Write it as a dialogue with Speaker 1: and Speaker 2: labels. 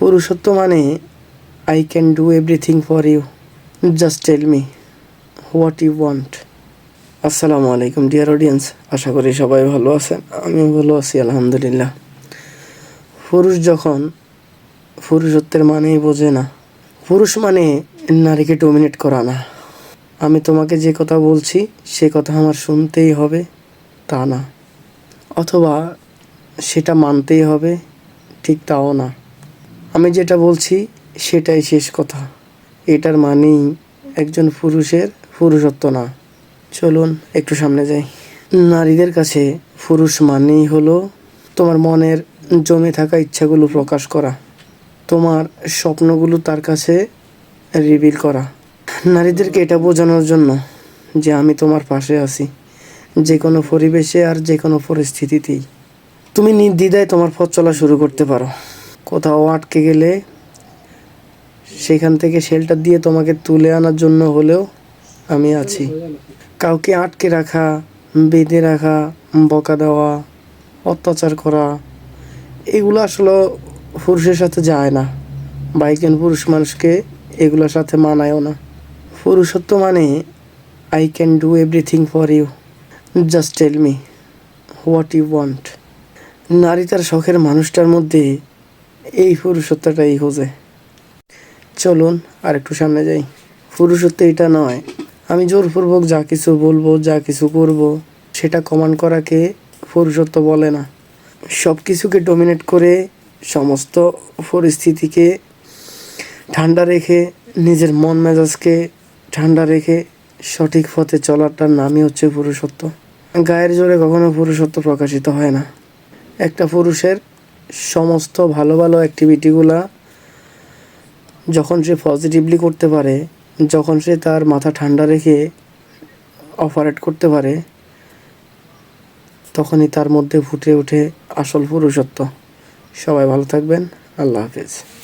Speaker 1: পুরুষত্ব মানে I can do everything for you just tell me what you want আসসালামু আলাইকুম dear audience আশা করি সবাই ভালো আছেন। আমিও ভালো আছি, আলহামদুলিল্লাহ। পুরুষ যখন পুরুষত্বের মানেই বোঝে না, পুরুষ মানে নারীকে ডোমিনেট করা না। আমি তোমাকে যে কথা বলছি, সে কথা আমার শুনতেই হবে, তা না। অথবা সেটা মানতেই হবে, ঠিক তাও না। আমি যেটা বলছি, সেটাই শেষ কথা। এটার মানেই একজন পুরুষের পুরুষত্ব না। চলুন, একটু সামনে যাই। নারীদের কাছে পুরুষ মানেই হলো তোমার মনের জমে থাকা ইচ্ছাগুলো প্রকাশ করা। তোমার স্বপ্নগুলো তার কাছে রিভিল করা। নারীদেরকে এটা বোঝানোর জন্য যে আমি তোমার পাশে আছি। যে কোনো পরিবেশে আর যে কোনো পরিস্থিতিতেই। তুমি নির্দ্বিধায় তোমার পথ চলা শুরু করতে পারো। কোথাও আটকে গেলে সেখান থেকে শেল্টার দিয়ে তোমাকে তুলে আনার জন্য হলেও আমি আছি। কাউকে আটকে রাখা, বেঁধে রাখা, বকা দেওয়া, অত্যাচার করা, এগুলো আসলে পুরুষের সাথে যায় না। বা একজন পুরুষ মানুষকে এগুলোর সাথে মানায়ও না। পুরুষত্ব মানে I can do everything for you just tell me what you want নারী তার শখের মানুষটার মধ্যে এই পুরুষত্বটাই খোঁজে। চলুন আর একটু সামনে যাই। পুরুষত্ব এটা নয়। আমি জোরপূর্বক যা কিছু বলব, যা কিছু করব, সেটা কমান্ড করাকে পুরুষত্ব বলে না। সব কিছুকে ডমিনেট করে সমস্ত পরিস্থিতিকে ঠান্ডা রেখে, নিজের মন মেজাজকে ঠান্ডা রেখে সঠিক পথে চলাটার নামই হচ্ছে পুরুষত্ব। গায়ের জোরে কখনো পুরুষত্ব প্রকাশিত হয় না। একটা পুরুষের সমস্ত ভালো ভালো অ্যাক্টিভিটিগুলা যখন সে পজিটিভলি করতে পারে, যখন সে তার মাথা ঠান্ডা রেখে অপারেট করতে পারে, তখনই তার মধ্যে ফুটে ওঠে আসল পুরুষত্ব। সবাই ভালো থাকবেন। আল্লাহ হাফিজ।